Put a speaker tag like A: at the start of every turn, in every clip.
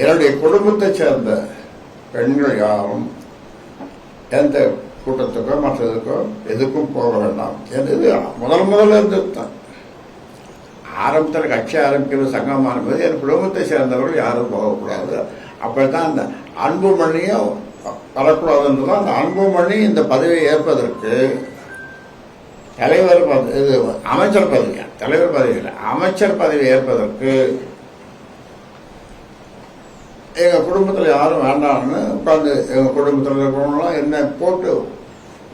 A: என்னுடைய குடும்பத்தை சேர்ந்த பெண்கள் யாரும் எந்த கூட்டத்துக்கோ மற்றதுக்கோ எதுக்கும் போக வேண்டாம். என்று முதல் முதல்ல இருந்தது தான் ஆரம்பத்தில் கட்சி ஆரம்பிக்கிறது சங்கம் ஆரம்பிக்கிறது என் குடும்பத்தை சேர்ந்தவர்கள் யாரும் போகக்கூடாது. அப்பதான் அந்த அன்பு மணியும் வரக்கூடாதுன்றது அந்த அன்புமணி இந்த பதவியை ஏற்பதற்கு தலைவர் பதவி இது அமைச்சர் பதவி தலைவர் பதவி இல்லை அமைச்சர் பதவி ஏற்பதற்கு எங்கள் குடும்பத்தில் யாரும் வேண்டாம்னு உட்காந்து எங்கள் குடும்பத்தில் இருக்கிறவங்களாம் என்ன போட்டு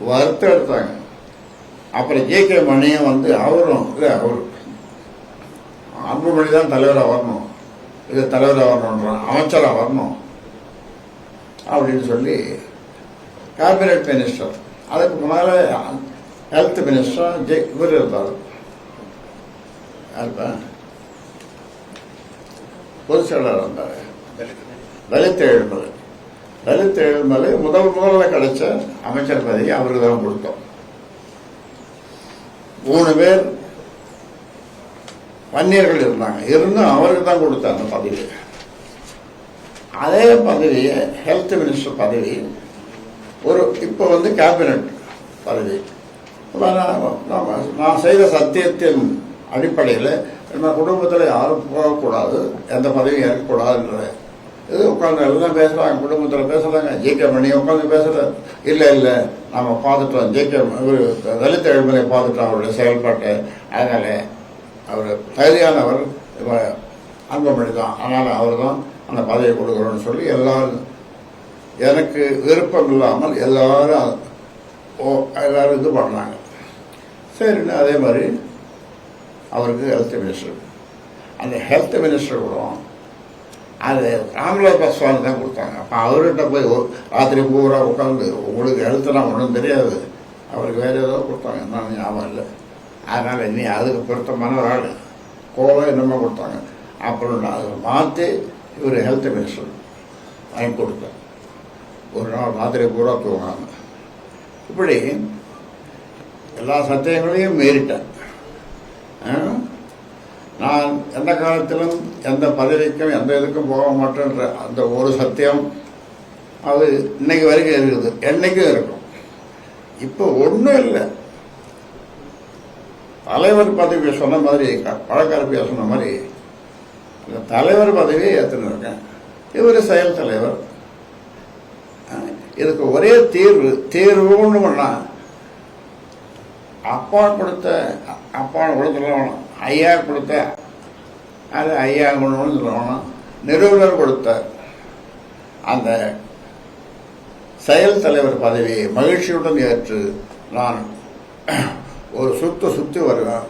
A: வறுத்து எடுத்தாங்க. அப்புறம் ஜே கே மணியும் வந்து அவரும் இல்லை அவர் அன்புமணி தான் தலைவராக வரணும். இது தலைவராக வரணுன்றான் அமைச்சராக வரணும் அப்படின்னு சொல்லி கேபினட் மினிஸ்டர் அதுக்கு முன்னால் ஹெல்த் மினிஸ்டர் ஜெ இவர் இருந்தார் யாருப்பா? பொதுச் செயலாளர் இருந்தார். லலித் எழுமலை லலித் எழுமலை முதல் முதல்ல கிடைச்ச அமைச்சர் பதவி அவருக்கு தான் கொடுத்தோம். மூணு பேர் வன்னியர்கள் இருந்தாங்க. இருந்தும் அவருக்கு தான் கொடுத்த அந்த பதவி அதே பதவியை ஹெல்த் மினிஸ்டர் பதவி ஒரு இப்போ வந்து கேபினட் பதவி. நான் செய்த சத்தியத்தின் அடிப்படையில் நம்ம குடும்பத்தில் யாரும் போகக்கூடாது எந்த பதவியும் ஏற்கக்கூடாதுன்ற இது உட்காந்து எல்லாம் பேசுகிறாங்க குடும்பத்தில் பேசுகிறாங்க ஜிகே கே மணி உட்காந்து பேசுகிற இல்லை இல்லை நம்ம பார்த்துட்டோம். ஜிகே இவர் தலித் எழுமலை பார்த்துட்டோம் அவருடைய செயல்பாட்டை. அதனால் அவர் தகுதியானவர் அன்பமணி தான் அதனால் அவர் தான் அந்த பதவியை கொடுக்குறோன்னு சொல்லி எல்லாரும் எனக்கு விருப்பம் இல்லாமல் எல்லாரும் ஓ எல்லாரும் இது பண்ணாங்க. சரின்னு அதே மாதிரி அவருக்கு ஹெல்த் மினிஸ்டர் அந்த ஹெல்த் மினிஸ்டர் கூட அது ராமலோபா சுவாமி தான் கொடுத்தாங்க. அப்போ அவர்கிட்ட போய் ஒரு ராத்திரி பூரா உட்காந்து உங்களுக்கு எழுத்துலாம் ஒன்றும் தெரியாது. அவருக்கு வேறு ஏதோ கொடுத்தாங்க. என்னன்னு ஞாபகம் இல்லை. அதனால் இனி அதுக்கு பொருத்தமான ஒரு ஆள். கோவம் என்னமோ கொடுத்தாங்க. அப்புறம் நான் அதை மாற்றி இவர் ஹெல்த் மினிஸ்டர் வாங்கி கொடுத்தேன். ஒரு நாள் ராத்திரி பூரா தூங்காம. இப்படி எல்லா சத்தியங்களையும் மீறிட்டேன். நான் எந்த காலத்திலும் எந்த பதவிக்கும் எந்த இதுக்கும் போக மாட்டேன்ற அந்த ஒரு சத்தியம் அது இன்னைக்கு வரைக்கும் இருக்குது. என்னைக்கும் இருக்கும். இப்போ ஒன்றும் இல்லை. தலைவர் பதவி சொன்ன மாதிரி பழக்கரப்பியா சொன்ன மாதிரி இந்த தலைவர் பதவியை ஏற்றுன்னு இருக்கேன். இவர் செயல் தலைவர். இதுக்கு ஒரே தீர்வு தீர்வுன்னு ஒன்றா அப்பா கொடுத்த அப்பா கொடுத்துடணும் ஐயா கொடுத்த அது ஐயா கொண்டு சொல்லணும் நிறுவனர் கொடுத்த அந்த செயல் தலைவர் பதவியை மகிழ்ச்சியுடன் ஏற்று நான் ஒரு சுத்து சுத்தி வருவேன்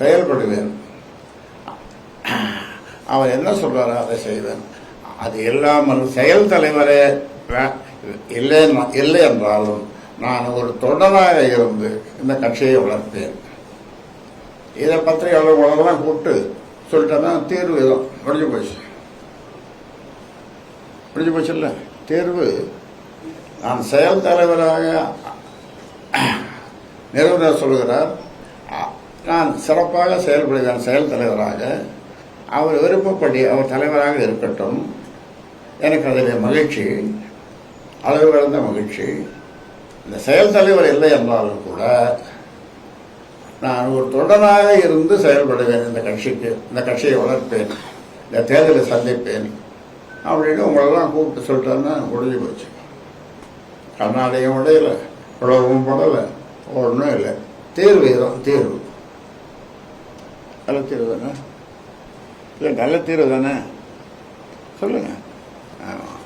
A: செயல்படுவேன். அவர் என்ன சொல்றாரோ அதை செய்வேன். அது இல்லாமல் செயல் தலைவரே இல்லை இல்லை என்றாலும் நான் ஒரு தொண்டனாக இருந்து இந்த கட்சியை வளர்த்தேன். இதை பற்றி அலுவலகெல்லாம் கூப்பிட்டு சொல்லிட்டேன்னா தேர்வு இதான் முடிஞ்சு போச்சு. முடிஞ்சு போச்சு இல்லை தேர்வு. நான் செயல் தலைவராக நிறுவனர் சொல்கிறார் நான் சிறப்பாக செயல்படுகிறேன் செயல் தலைவராக. அவர் விருப்பப்படி அவர் தலைவராக இருக்கட்டும். எனக்கு அதில் மகிழ்ச்சி. அளவு கடந்த மகிழ்ச்சி. இந்த செயல் தலைவர் இல்லை என்றாலும் கூட நான் ஒரு தொடராக இருந்து செயல்படுவேன் இந்த கட்சிக்கு இந்த கட்சியை வளர்ப்பேன் இந்த தேர்தலை சந்திப்பேன் அப்படின்னு உங்களெல்லாம் கூப்பிட்டு சொல்லிட்டேன்னா முடிஞ்சு போச்சு. கர்நாடகம் உடையல உழவும் படலை ஒன்றும் இல்லை. தேர்வு தான் தேர்வு. நல்ல தீர்வு தானே? இல்லை நல்ல தீர்வு தானே? சொல்லுங்க. ஆமாம்